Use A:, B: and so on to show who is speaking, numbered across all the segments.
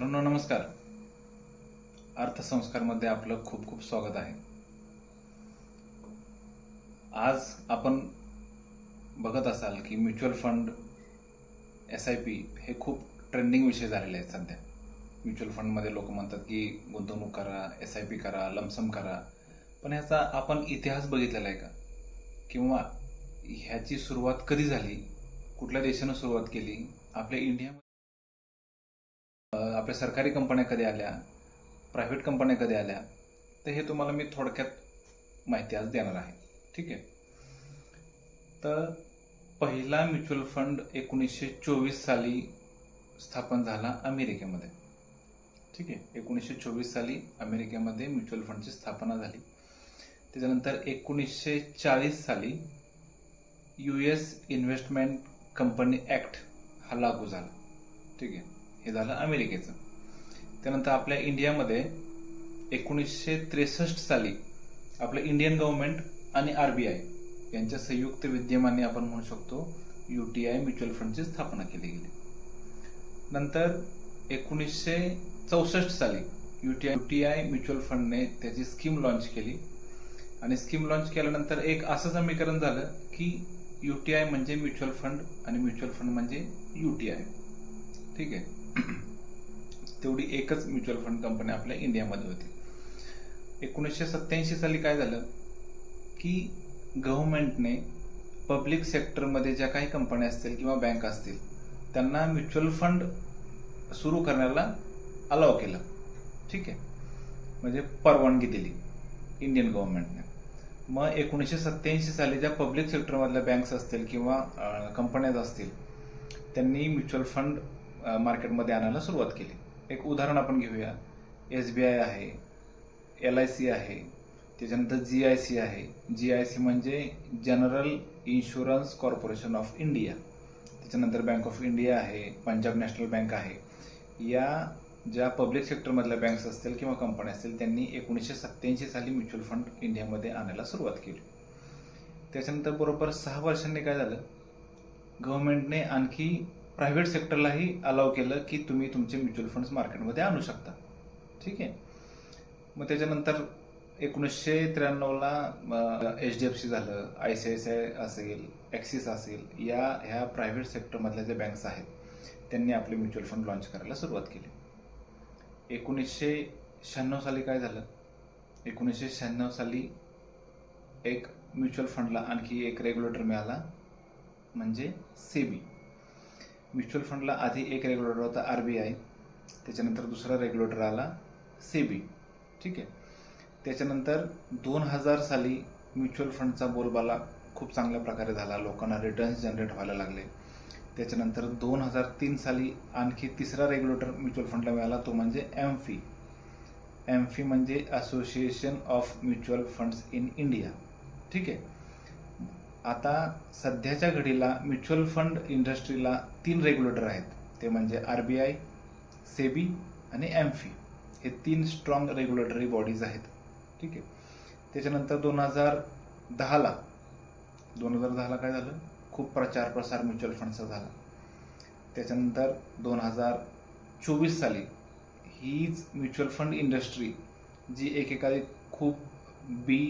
A: मित्रांनो नमस्कार. अर्थसंस्कारमध्ये आपलं खूप खूप स्वागत आहे. आज आपण बघत असाल की mutual fund S I P हे खूप ट्रेंडिंग विषय झालेले आहेत सध्या. म्युच्युअल फंडमध्ये लोक म्हणतात की गुंतवणूक करा एस आय पी करा लमसम करा. पण ह्याचा आपण इतिहास बघितलेला आहे का? किंवा ह्याची सुरुवात कधी झाली? कुठल्या देशानं सुरुवात केली? आपल्या इंडिया आपल्या सरकारी कंपन्या कधी आल्या? प्रायव्हेट कंपन्या कधी आल्या? तर हे तुम्हाला मी थोडक्यात माहिती आज देणार आहे. ठीक आहे? तर पहिला म्युच्युअल फंड एकोणीसशे चोवीस साली स्थापन झाला अमेरिकेमध्ये. ठीक आहे? एकोणीसशे चोवीस साली अमेरिकेमध्ये म्युच्युअल फंडची स्थापना झाली. त्याच्यानंतर एकोणीसशे चाळीस साली U S investment company act हा लागू झाला. ठीक आहे? हे झालं अमेरिकेचं. त्यानंतर आपल्या इंडियामध्ये एकोणीसशे त्रेसष्ट साली आपलं इंडियन गव्हर्नमेंट आणि आर बी आय यांच्या संयुक्त विद्यमाने आपण म्हणू शकतो यू टी आय म्युच्युअल फंडची स्थापना केली गेली. नंतर एकोणीसशे चौसष्ट साली U T I U T I mutual फंडने त्याची स्कीम लॉन्च केली. आणि स्कीम लॉन्च केल्यानंतर एक असं समीकरण झालं की यू टी आय म्हणजे म्युच्युअल फंड आणि म्युच्युअल फंड म्हणजे यू टी आय. ठीक आहे? तेवढी एकच म्युच्युअल फंड कंपनी आपल्या इंडियामध्ये होती. एकोणीसशे सत्त्याऐंशी साली काय झालं? की गव्हर्नमेंटने पब्लिक सेक्टरमध्ये ज्या काही कंपन्या असतील किंवा बँक असतील त्यांना म्युच्युअल फंड सुरू करण्याला अलाव केलं. ठीक आहे? म्हणजे परवानगी दिली इंडियन गव्हर्नमेंटने. मग एकोणीसशे सत्त्याऐंशी साली ज्या पब्लिक सेक्टरमधल्या बँक्स असतील किंवा कंपन्याज असतील त्यांनी म्युच्युअल फंड मार्केटमध्ये आणायला सुरुवात केली. एक उदाहरण आपण घेऊया. एस बी आय आहे एल आय सी आहे त्याच्यानंतर जी आय सी आहे. जी आय सी म्हणजे general insurance corporation of India त्याच्यानंतर बँक ऑफ इंडिया आहे पंजाब नॅशनल बँक आहे. या ज्या पब्लिक सेक्टरमधल्या बँक्स असतील किंवा कंपन्या असतील त्यांनी एकोणीसशे सत्त्याऐंशी साली म्युच्युअल फंड इंडियामध्ये आणायला सुरुवात केली. त्याच्यानंतर बरोबर सहा वर्षांनी काय झालं? गव्हर्नमेंटने आणखी प्रायव्हेट सेक्टरलाही अलाव केलं की तुम्ही तुमचे म्युच्युअल फंड्स मार्केटमध्ये आणू शकता. ठीक आहे? मग त्याच्यानंतर एकोणीसशे त्र्याण्णवला एच डी एफ सी झालं I C I C I असेल ॲक्सिस असेल या ह्या प्रायव्हेट सेक्टरमधल्या ज्या बँक्स आहेत त्यांनी आपले म्युच्युअल फंड लॉन्च करायला सुरुवात केली. एकोणीसशे शहाण्णव साली काय झालं? एकोणीसशे शहाण्णव साली एक म्युच्युअल फंडला आणखी एक रेग्युलेटर मिळाला म्हणजे सेबी म्युच्युअल फंडला आधी एक रेग्युलेटर होता आर बी आय त्याच्यानंतर दुसरा रेग्युलेटर आला सी बी ठीक आहे. त्याच्यानंतर दोन हजार साली म्युच्युअल फंडचा बोलबाला खूप चांगल्या प्रकारे झाला. लोकांना रिटर्न्स जनरेट व्हायला लागले. त्याच्यानंतर दोन हजार तीन साली आणखी तिसरा रेग्युलेटर म्युच्युअल फंडला मिळाला तो म्हणजे एम फी एम फी म्हणजे association of mutual funds in India ठीक आहे. आता सध्याच्या घडीला म्युच्युअल फंड इंडस्ट्रीला तीन रेग्युलेटर आहेत. ते म्हणजे आर बी आय सेबी आणि एमफी हे तीन स्ट्रॉंग रेग्युलेटरी बॉडीज आहेत. ठीक आहे? त्याच्यानंतर दोन हजार दहाला दोन हजार दहाला काय झालं? खूप प्रचार प्रसार म्युच्युअल फंडचा झाला. त्याच्यानंतर दोन हजार चोवीस साली हीच म्युच्युअल फंड इंडस्ट्री जी एकेकाळी खूप बी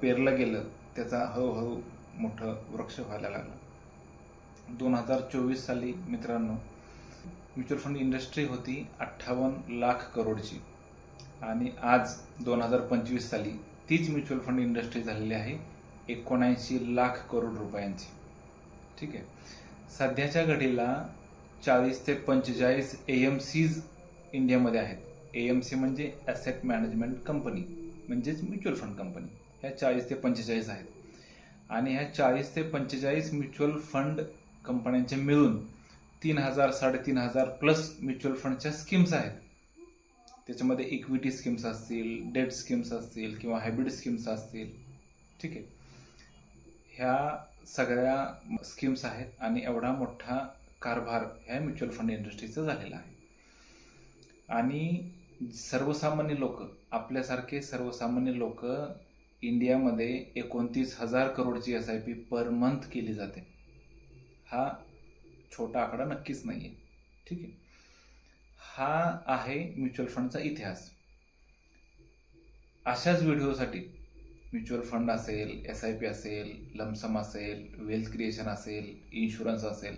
A: पेरलं गेलं त्याचा हळूहळू मोठं वृक्ष व्हायला लागलं. दोन हजार चोवीस साली मित्रांनो म्युच्युअल फंड इंडस्ट्री होती अठ्ठावन्न लाख करोडची. आणि आज दोन हजार पंचवीस साली तीच म्युच्युअल फंड इंडस्ट्री झालेली आहे एकोणऐंशी लाख करोड रुपयांची. ठीक आहे? सध्याच्या घडीला चाळीस ते पंचेचाळीस ए एम सीज इंडियामध्ये आहेत. ए एम सी म्हणजे ॲसेट मॅनेजमेंट कंपनी म्हणजेच म्युच्युअल फंड कंपनी ह्या चाळीस ते पंचेचाळीस आहेत. आणि ह्या चाळीस ते पंचेचाळीस म्युच्युअल फंड कंपन्यांचे मिळून तीन हजार साडेतीन हजार प्लस म्युच्युअल फंडच्या स्कीम्स आहेत. त्याच्यामध्ये इक्विटी स्कीम्स असतील डेट स्कीम्स असतील किंवा हायब्रिड स्कीम्स असतील. ठीक आहे. ह्या सगळ्या स्कीम्स आहेत आणि एवढा मोठा कारभार ह्या म्युच्युअल फंड इंडस्ट्रीचा झालेला आहे. आणि सर्वसामान्य लोक आपल्यासारखे सर्वसामान्य लोक इंडियामध्ये एकोणतीस हजार करोडची S I P per month केली जाते. हा छोटा आकडा नक्कीच नाही आहे ठीक आहे? हा आहे म्युच्युअल फंडचा इतिहास. अशाच व्हिडिओसाठी म्युच्युअल फंड असेल एस आय पी असेल लमसम असेल वेल्थ क्रिएशन असेल इन्शुरन्स असेल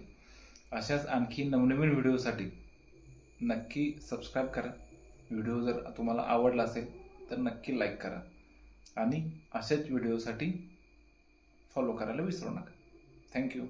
A: अशाच आणखी नवनवीन व्हिडिओसाठी नक्की सबस्क्राईब करा. व्हिडिओ जर तुम्हाला आवडला असेल तर नक्की लाईक करा. आणि अशाच व्हिडिओसाठी फॉलो करायला विसरू नका. थँक्यू